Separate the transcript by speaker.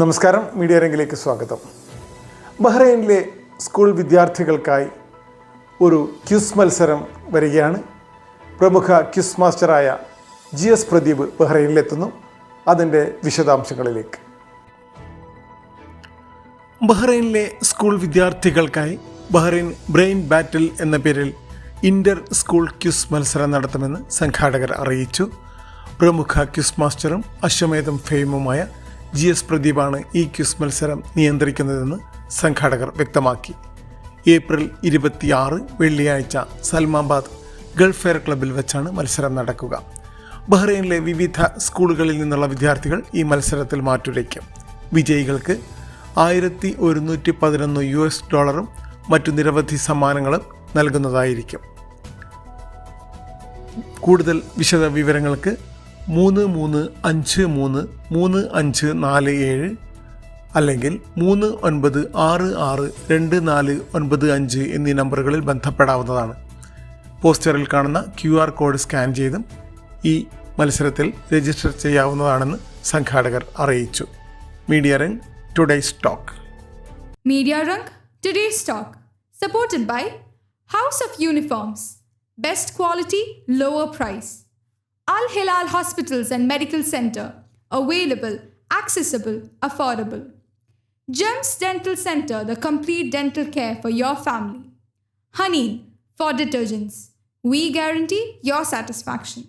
Speaker 1: നമസ്കാരം. മീഡിയ രംഗിലേക്ക് സ്വാഗതം. ബഹ്റൈനിലെ സ്കൂൾ വിദ്യാർത്ഥികൾക്കായി ഒരു ക്യുസ് മത്സരം വരികയാണ്. പ്രമുഖ ക്യുസ് മാസ്റ്ററായ ജി എസ് പ്രദീപ് ബഹ്റൈനിലെത്തുന്നു. അതിന്റെ വിശദാംശങ്ങളിലേക്ക്. ബഹ്റൈനിലെ സ്കൂൾ വിദ്യാർത്ഥികൾക്കായി ബഹ്റൈൻ ബ്രെയിൻ ബാറ്റിൽ എന്ന പേരിൽ ഇന്റർ സ്കൂൾ ക്യുസ് മത്സരം നടത്തുമെന്ന് സംഘാടകർ അറിയിച്ചു. പ്രമുഖ ക്യുസ് മാസ്റ്ററും അശ്വമേധം ഫെയിമുമായ ജി എസ് പ്രദീപാണ് ഈ ക്യുസ് മത്സരം നിയന്ത്രിക്കുന്നതെന്ന് സംഘാടകർ വ്യക്തമാക്കി. ഏപ്രിൽ ഇരുപത്തിയാറ് വെള്ളിയാഴ്ച സൽമാബാദ് ഗൾഫ് ഫെയർ ക്ലബ്ബിൽ വെച്ചാണ് മത്സരം നടക്കുക. ബഹ്റൈനിലെ വിവിധ സ്കൂളുകളിൽ നിന്നുള്ള വിദ്യാർത്ഥികൾ ഈ മത്സരത്തിൽ മാറ്റുരയ്ക്കും. വിജയികൾക്ക് ആയിരത്തി ഒരുന്നൂറ്റി പതിനൊന്ന് യു എസ് ഡോളറും മറ്റു നിരവധി സമ്മാനങ്ങളും നൽകുന്നതായിരിക്കും. കൂടുതൽ വിശദ വിവരങ്ങൾക്ക് മൂന്ന് മൂന്ന് അഞ്ച് മൂന്ന് മൂന്ന് അഞ്ച് നാല് ഏഴ് അല്ലെങ്കിൽ മൂന്ന് ഒൻപത് ആറ് ആറ് രണ്ട് നാല് ഒൻപത് അഞ്ച് എന്നീ നമ്പറുകളിൽ ബന്ധപ്പെടാവുന്നതാണ്. പോസ്റ്ററിൽ കാണുന്ന ക്യു ആർ കോഡ് സ്കാൻ ചെയ്തും ഈ മത്സരത്തിൽ രജിസ്റ്റർ ചെയ്യാവുന്നതാണെന്ന് സംഘാടകർ അറിയിച്ചു. Media റംഗ് today stock
Speaker 2: media റംഗ് today stock supported by house of uniforms best quality lower price. Al Hilal Hospitals and Medical Center, available, accessible, affordable. Gems Dental Center, the complete dental care for your family. Honey for detergents. We guarantee your satisfaction.